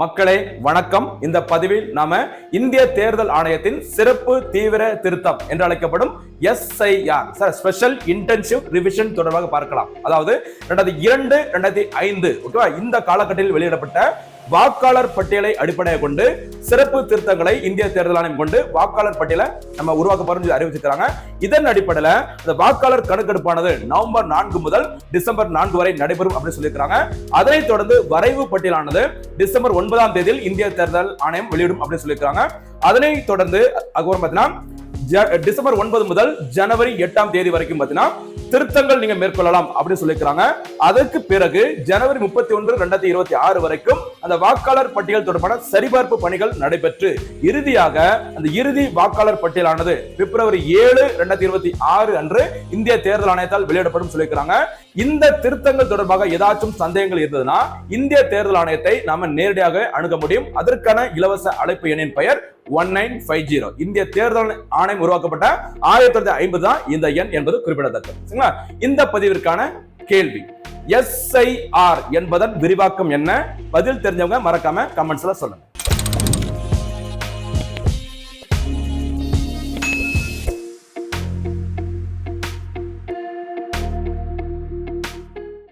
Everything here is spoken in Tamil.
மக்களே வணக்கம். இந்த பதிவில் நாம இந்திய தேர்தல் ஆணையத்தின் சிறப்பு தீவிர திருத்தம் என்று அழைக்கப்படும் SIR sir special intensive revision தொடர்பாக பார்க்கலாம். அதாவது ரெண்டாயிரத்தி இரண்டு ரெண்டாயிரத்தி ஐந்து ஓகேவா? இந்த காலகட்டத்தில் வெளியிடப்பட்ட வாக்காளர் பட்டியலை அடிப்படையாக கொண்டு சிறப்பு திருத்தங்களை இந்திய தேர்தல் ஆணையம் கொண்டு வாக்காளர் பட்டியலை நம்ம உருவாக்க போறோம் சொல்லி அறிவிச்சிருக்காங்க இதன் அடிப்படையில் இந்த வாக்காளர் கணக்கெடுப்பானது நவம்பர் நான்கு முதல் டிசம்பர் நான்கு வரை நடைபெறும் அப்படின்னு சொல்லியிருக்காங்க அதனைத் தொடர்ந்து வரைவு பட்டியலானது டிசம்பர் ஒன்பதாம் தேதியில் இந்திய தேர்தல் ஆணையம் வெளியிடும் அப்படின்னு சொல்லியிருக்காங்க அதனைத் தொடர்ந்து அதுக்கப்புறம் பார்த்தீங்கன்னா டிசம்பர் ஒன்பது முதல் ஜனவரி எட்டாம் தேதி வரைக்கும் பார்த்தீங்கன்னா திருத்தங்கள் நீங்க மேற்கொள்ளலாம் அப்படின்னு சொல்லியிருக்காங்க அதற்கு பிறகு ஜனவரி முப்பத்தி ஒன்று ரெண்டாயிரத்தி இருபத்தி ஆறு வரைக்கும் அந்த வாக்காளர் பட்டியல் தொடர்பான சரிபார்ப்பு பணிகள் நடைபெற்று இறுதியாக அந்த இறுதி வாக்காளர் பட்டியலானது பிப்ரவரி ஏழு ரெண்டாயிரத்தி இருபத்தி ஆறு அன்று இந்திய தேர்தல் ஆணையத்தால் வெளியிடப்படும் சொல்லியிருக்காங்க இந்த திருத்தங்கள் தொடர்பாக ஏதாச்சும் சந்தேகங்கள் இருந்ததுன்னா இந்திய தேர்தல் ஆணையத்தை நாம நேரடியாக அணுக முடியும். அதற்கான இலவச அழைப்பு எண்ணின் பெயர் ஒன் நைன் ஃபைவ் ஜீரோ இந்திய தேர்தல் ஆணையம் உருவாக்கப்பட்ட ஆயிரத்தி தொள்ளாயிரத்தி ஐம்பது தான் இந்த எண் என்பது குறிப்பிடத்தக்கது. சரிங்களா? இந்த பதிவிற்கான கேள்வி. எஸ்ஐஆர் என்பதன் விரிவாக்கம் என்ன? பதில் தெரிஞ்சவங்க மறக்காம கமெண்ட்ஸ்ல சொல்லுங்க.